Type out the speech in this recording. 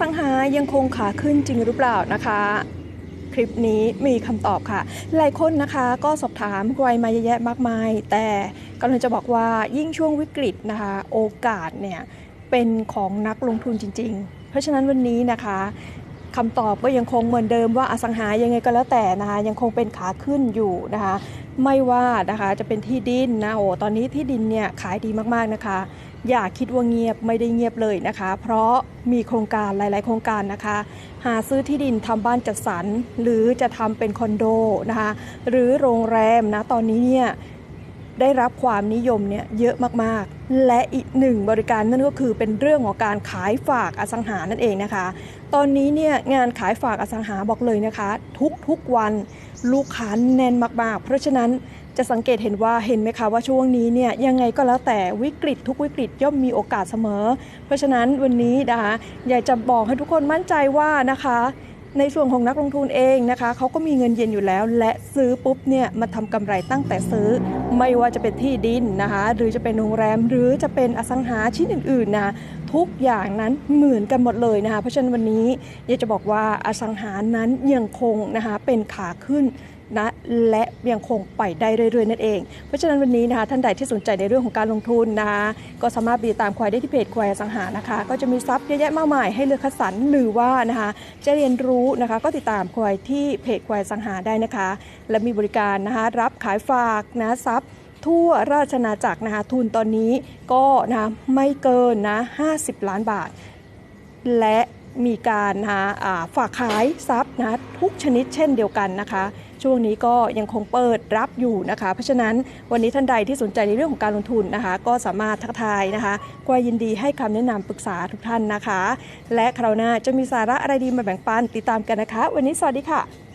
สังหายังคงขาขึ้นจริงหรือเปล่านะคะ คลิปนี้มีคำตอบค่ะ หลายคนนะคะก็สอบถามไวมาเยอะแยะมากมาย แต่กำลังจะบอกว่ายิ่งช่วงวิกฤตนะคะ โอกาสเนี่ยเป็นของนักลงทุนจริง ๆ เพราะฉะนั้นวันนี้นะคะคำตอบก็ยังคงเหมือนเดิมว่าอสังหายังไงก็แล้วแต่นะคะยังคงเป็นขาขึ้นอยู่นะคะ ไม่ว่านะคะจะเป็นที่ดินนะโอ้ตอนนี้ที่ดินเนี่ยขายดีมากๆนะคะ อย่าคิดว่าเงียบไม่ได้เงียบเลยนะคะ เพราะมีโครงการหลาย ๆ โครงการนะคะ หาซื้อที่ดินทำบ้านจัดสรรหรือจะทำเป็นคอนโดนะคะ หรือโรงแรมนะตอนนี้เนี่ยได้รับความนิยมเนี่ยเยอะมากๆ และอีกหนึ่งบริการนั่นก็คือเป็นเรื่องของการขายฝากอสังหานั่นเองนะคะ ตอนนี้เนี่ยงานขายฝากอสังหาบอกเลยนะคะ ทุกๆวันลูกค้าแน่นมากๆ เพราะฉะนั้น จะสังเกตเห็นว่าเห็นไหมคะว่าช่วงนี้เนี่ยยังไงก็แล้วแต่วิกฤตทุกวิกฤตย่อมมีโอกาสเสมอ เพราะฉะนั้นวันนี้นะคะอยากจะบอกให้ทุกคนมั่นใจว่านะคะในส่วนของนักลงทุนเองนะคะเขาก็มีเงินเย็นอยู่แล้ว และซื้อปุ๊บเนี่ยมาทำกำไรตั้งแต่ซื้อ ไม่ว่าจะเป็นที่ดินนะคะหรือจะเป็นโรงแรมหรือจะเป็นอสังหาชิ้นอื่นๆนะทุกอย่างนั้นเหมือนกันหมดเลยนะคะเพราะฉะนั้นวันนี้อยากจะบอกว่าอสังหานั้นยังคงนะคะเป็นขาขึ้น นะและยังคงไปได้เรื่อยๆนั่นเอง เพราะฉะนั้นวันนี้นะคะท่านใดที่สนใจในเรื่องของการลงทุนนะคะก็สามารถไปติดตามควายได้ที่เพจควายสังหานะคะ ก็จะมีซับเยอะแยะมากมายให้เลือกคัดสรรหรือว่านะคะจะเรียนรู้นะคะก็ติดตามควายที่เพจควายสังหาได้นะคะ และมีบริการนะคะรับขายฝากนะซับทั่วราชอาจักรนะคะทุนตอนนี้ก็นะไม่เกินนะ 50 ล้านบาท และมีการนะฝากขายทรัพย์นะทุกชนิดเช่นเดียวกันนะคะ ช่วงนี้ก็ยังคงเปิดรับอยู่นะคะ เพราะฉะนั้นวันนี้ท่านใดที่สนใจในเรื่องของการลงทุนนะคะ ก็สามารถทักทายนะคะก็ยินดีให้คำแนะนำปรึกษาทุกท่านนะคะ และคราวหน้าจะมีสาระอะไรดีมาแบ่งปันติดตามกันนะคะ วันนี้สวัสดีค่ะ